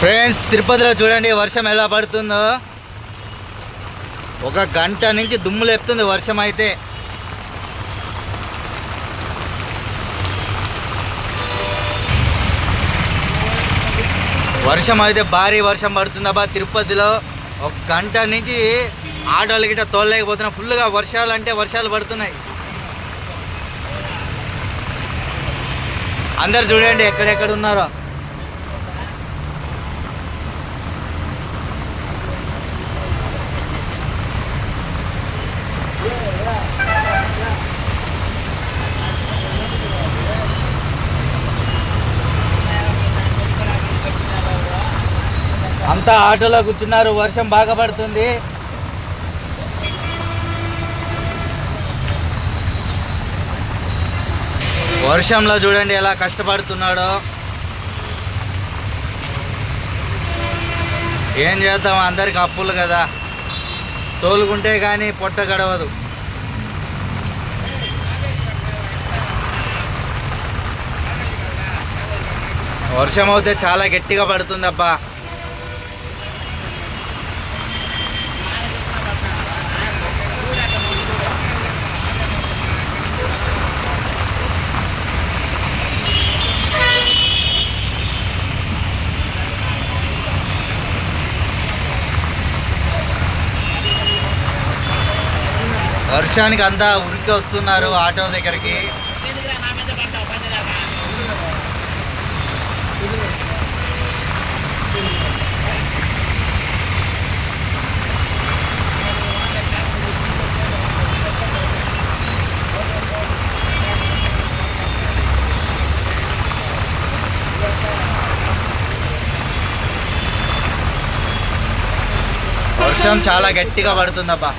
Friends తిరుపతిలో చూడండి వర్షం ఎలా పడుతుందో. ఒక గంట నుంచి దుమ్ము లేపుతుంది వర్షం అయితే. వర్షం అయితే భారీ వర్షం పడుతుందబ్బా తిరుపతిలో. ఒక గంట నుంచి ఆటోలు గిట్ట తోలలేకపోతున్నా. ఫుల్గా వర్షాలు అంటే వర్షాలు పడుతున్నాయి. అందరు చూడండి ఎక్కడెక్కడ ఉన్నారో. అంతా ఆటోలో కూర్చున్నారు వర్షం బాగా పడుతుంది. వర్షంలో చూడండి ఎలా కష్టపడుతున్నాడో. ఏం చేద్దాం అందరికి అప్పులు కదా. తోలుకుంటే కానీ పొట్ట గడవదు. వర్షం అయితే చాలా గట్టిగా పడుతుందబ్బా. వర్షానికి అంతా ఉరికి వస్తున్నారు ఆటో దగ్గరికి. వర్షం చాలా గట్టిగా పడుతుందబ్బా.